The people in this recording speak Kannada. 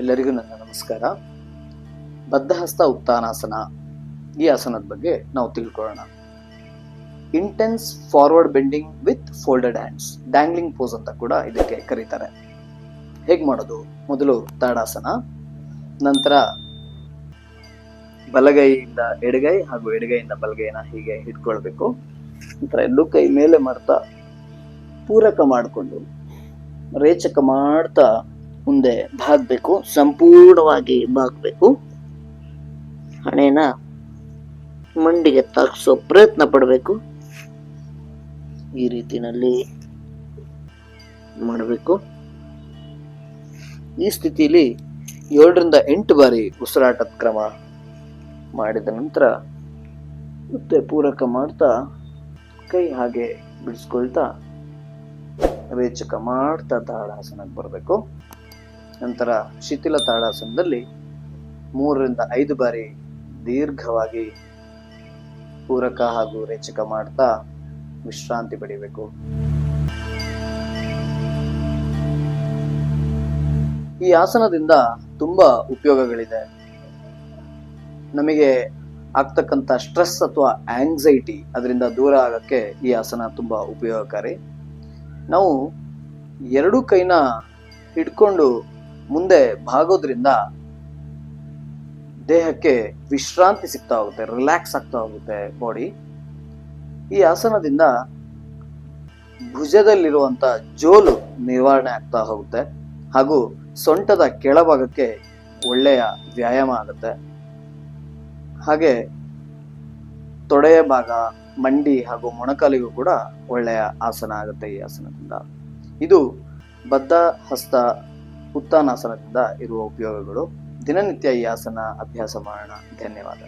ಎಲ್ಲರಿಗೂ ನನ್ನ ನಮಸ್ಕಾರ. ಬದ್ಧಹಸ್ತ ಉತ್ಥಾನಾಸನ ಈ ಆಸನದ ಬಗ್ಗೆ ನಾವು ತಿಳ್ಕೊಳ್ಳೋಣ. Intense forward bending with folded hands dangling pose ಅಂತ ಕೂಡ ಇದಕ್ಕೆ ಕರೀತಾರೆ. ಹೇಗೆ ಮಾಡೋದು? ಮೊದಲು ತಾಡಾಸನ ನಂತರ ಬಲಗೈಯಿಂದ ಎಡಗೈ ಹಾಗೂ ಎಡಗೈಯಿಂದ ಬಲಗೈನ ಹೀಗೆ ಹಿಡ್ಕೊಳ್ಬೇಕು ನಂತರ ಎಲ್ಲೂ ಕೈ ಮೇಲೆ ಮಾಡ್ತಾ ಪೂರಕ ಮಾಡಿಕೊಂಡು ರೇಚಕ ಮಾಡ್ತಾ ಮುಂದೆ ಬಾಗಬೇಕು, ಸಂಪೂರ್ಣವಾಗಿ ಬಾಗ್ಬೇಕು. ಹಣೆನ ಮಂಡಿಗೆ ತಾಗಿಸೋ ಪ್ರಯತ್ನ ಪಡಬೇಕು. ಈ ರೀತಿನಲ್ಲಿ ಮಾಡಬೇಕು. ಈ ಸ್ಥಿತಿಯಲ್ಲಿ ಏಳರಿಂದ ಎಂಟು ಬಾರಿ ಉಸಿರಾಟದ ಕ್ರಮ ಮಾಡಿದ ನಂತರ ಮತ್ತೆ ಪೂರಕ ಮಾಡ್ತಾ ಕೈ ಹಾಗೆ ಬಿಡಿಸ್ಕೊಳ್ತಾ ರೇಚಕ ಮಾಡ್ತಾ ತಾಳಾಸನಕ್ಕೆ ಬರಬೇಕು. ನಂತರ ಶಿಥಿಲ ತಾಡಾಸನದಲ್ಲಿ ಮೂರರಿಂದ ಐದು ಬಾರಿ ದೀರ್ಘವಾಗಿ ಪೂರಕ ಹಾಗೂ ರೇಚಕ ಮಾಡ್ತಾ ವಿಶ್ರಾಂತಿ ಪಡಿಬೇಕು ಈ ಆಸನದಿಂದ ತುಂಬಾ ಉಪಯೋಗಗಳಿದೆ. ನಮಗೆ ಆಗ್ತಕ್ಕಂಥ ಸ್ಟ್ರೆಸ್ ಅಥವಾ ಆಂಗ್ಸೈಟಿ ಅದರಿಂದ ದೂರ ಆಗಕ್ಕೆ ಈ ಆಸನ ತುಂಬಾ ಉಪಯೋಗಕಾರಿ. ನಾವು ಎರಡು ಕೈನ ಹಿಡ್ಕೊಂಡು ಮುಂದೆ ಭಾಗೋದ್ರಿಂದ ದೇಹಕ್ಕೆ ವಿಶ್ರಾಂತಿ ಸಿಗ್ತಾ ಹೋಗುತ್ತೆ ರಿಲ್ಯಾಕ್ಸ್ ಆಗ್ತಾ ಹೋಗುತ್ತೆ ಬಾಡಿ ಈ ಆಸನದಿಂದ ಭುಜದಲ್ಲಿರುವಂತ ಜೋಲು ನಿವಾರಣೆ ಆಗ್ತಾ ಹೋಗುತ್ತೆ ಹಾಗೂ ಸೊಂಟದ ಕೆಳಭಾಗಕ್ಕೆ ಒಳ್ಳೆಯ ವ್ಯಾಯಾಮ ಆಗುತ್ತೆ. ಹಾಗೆ ತೊಡೆಯ ಭಾಗ, ಮಂಡಿ ಹಾಗೂ ಮೊಣಕಾಲಿಗೂ ಕೂಡ ಒಳ್ಳೆಯ ಆಸನ ಆಗುತ್ತೆ ಈ ಆಸನದಿಂದ. ಇದು ಬದ್ಧ, ಹಸ್ತ ಉತ್ತಾನಾಸನದಿಂದ ಇರುವ ಉಪಯೋಗಗಳು ದಿನನಿತ್ಯ ಈ ಆಸನ ಅಭ್ಯಾಸ ಮಾಡೋಣ. ಧನ್ಯವಾದ.